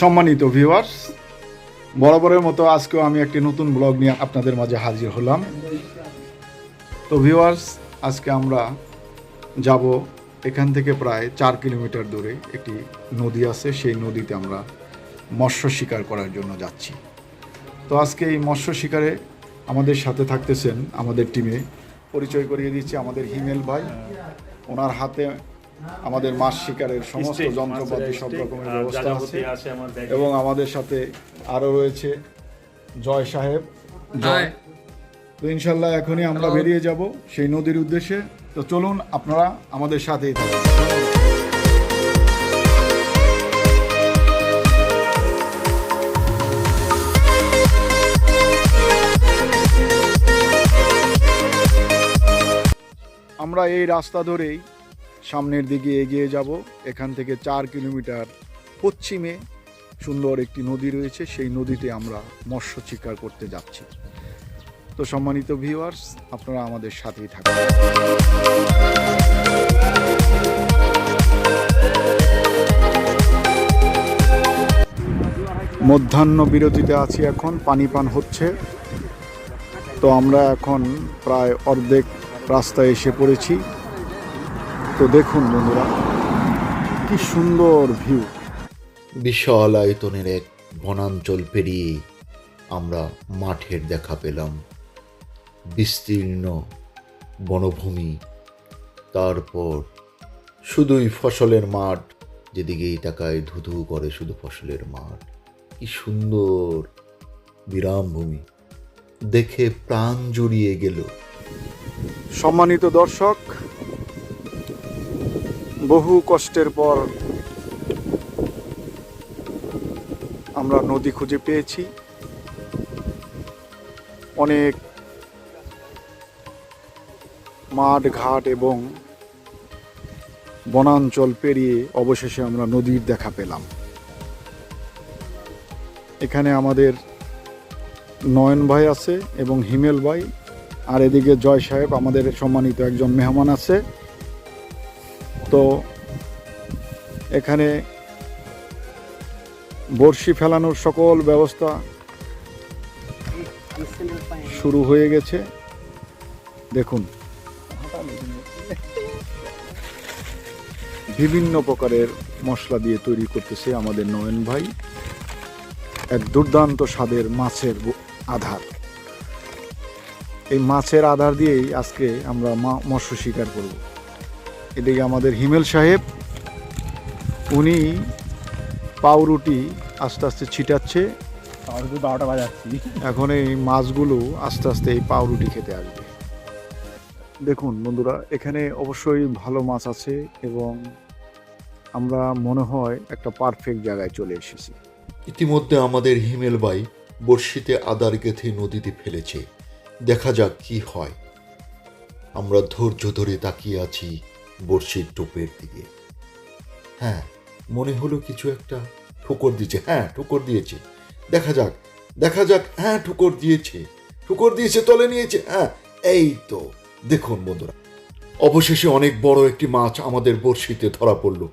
সম্মানিত ভিউয়ার্স বরাবরের মতো আজকেও আমি একটি নতুন ব্লগ নিয়ে আপনাদের মাঝে হাজির হলাম। তো ভিউয়ার্স আজকে আমরা যাব এখান থেকে প্রায় চার কিলোমিটার দূরে একটি নদী আছে, সেই নদীতে আমরা মৎস্য শিকার করার জন্য যাচ্ছি। তো আজকে এই মৎস্য শিকারে আমাদের সাথে থাকতেছেন আমাদের টিমে পরিচয় করিয়ে দিচ্ছি আমাদের হিমেল ভাই। ওনার হাতে আমাদের মাছ শিকারের সমস্ত যন্ত্রপাতি সব রকমের ব্যবস্থা আছে। এবং আমাদের সাথে আরও রয়েছে জয় সাহেব। জয়। তো ইনশাল্লাহ এখনই আমরা বেরিয়ে যাব সেই নদীর উদ্দেশ্যে। তো চলুন আপনারা আমাদের সাথেই থাকুন। আমরা এই রাস্তা ধরেই সামনের দিকে এগিয়ে যাব। এখান থেকে চার কিলোমিটার পশ্চিমে সুন্দর একটি নদী রয়েছে। সেই নদীতে আমরা মৎস্য শিকার করতে যাচ্ছি। তো সম্মানিত ভিউয়ার্স আপনারা আমাদের সাথেই থাকুন। মধ্যাহ্ন বিরতিতে আছি এখন, পানি পান হচ্ছে। তো আমরা এখন প্রায় অর্ধেক রাস্তায় এসে পড়েছি। তো দেখুন বন্ধুরা কি সুন্দর ভিউ বিশাল আয়তনের এক বনাঞ্চল পেরিয়ে আমরা মাঠের দেখা পেলাম। বিস্তীর্ণ বনভূমি তারপর শুধুই ফসলের মাঠ যেদিকেই তাকায় ধুধু করে শুধু ফসলের মাঠ। কি সুন্দর বিরাম ভূমি। দেখে প্রাণ জুড়িয়ে গেল। সম্মানিত দর্শক বহু কষ্টের পর আমরা নদী খুঁজে পেয়েছি। অনেক মাঠ, ঘাট এবং বনাঞ্চল পেরিয়ে অবশেষে আমরা নদীর দেখা পেলাম। এখানে আমাদের নয়ন ভাই আছে এবং হিমেল ভাই। আর এদিকে জয় সাহেব, আমাদের সম্মানিত একজন মেহমান আছে। তো এখানে বড়শি ফেলানোর সকল ব্যবস্থা শুরু হয়ে গেছে। দেখুন। বিভিন্ন প্রকারের মশলা দিয়ে তৈরি করতেছে আমাদের নয়ন ভাই। এক দুর্দান্ত স্বাদের মাছের আধার। এই মাছের আধার দিয়েই আজকে আমরা মৎস্য শিকার করব। এদিকে আমাদের হিমেল সাহেব উনি পাউরুটি আস্তে আস্তে ছিটাচ্ছে। আমার বারোটা বাজাচ্ছি। এখন এই মাছগুলো আস্তে আস্তে এই পাউরুটি খেতে আসবে। দেখুন বন্ধুরা এখানে অবশ্যই ভালো মাছ আছে এবং আমরা মনে হয় একটা পারফেক্ট জায়গায় চলে এসেছি। ইতিমধ্যে আমাদের হিমেল বাই বর্ষিতে আদার গেথে নদীতে ফেলেছে। দেখা যাক কি হয়। আমরা ধৈর্য ধরে তাকিয়ে আছি বর্ষির টোপের দিকে। হ্যাঁ মনে হলো কিছু একটা ঠুকর দিয়েছে। হ্যাঁ ঠুকর দিয়েছে। দেখা যাক দেখা যাক। হ্যাঁ ঠুকর দিয়েছে। ঠুকর দিয়েছে, তলে নিয়েছে। হ্যাঁ এই তো। দেখুন বন্ধুরা, অবশেষে অনেক বড় একটি মাছ আমাদের বড়শিতে ধরা পড়ল।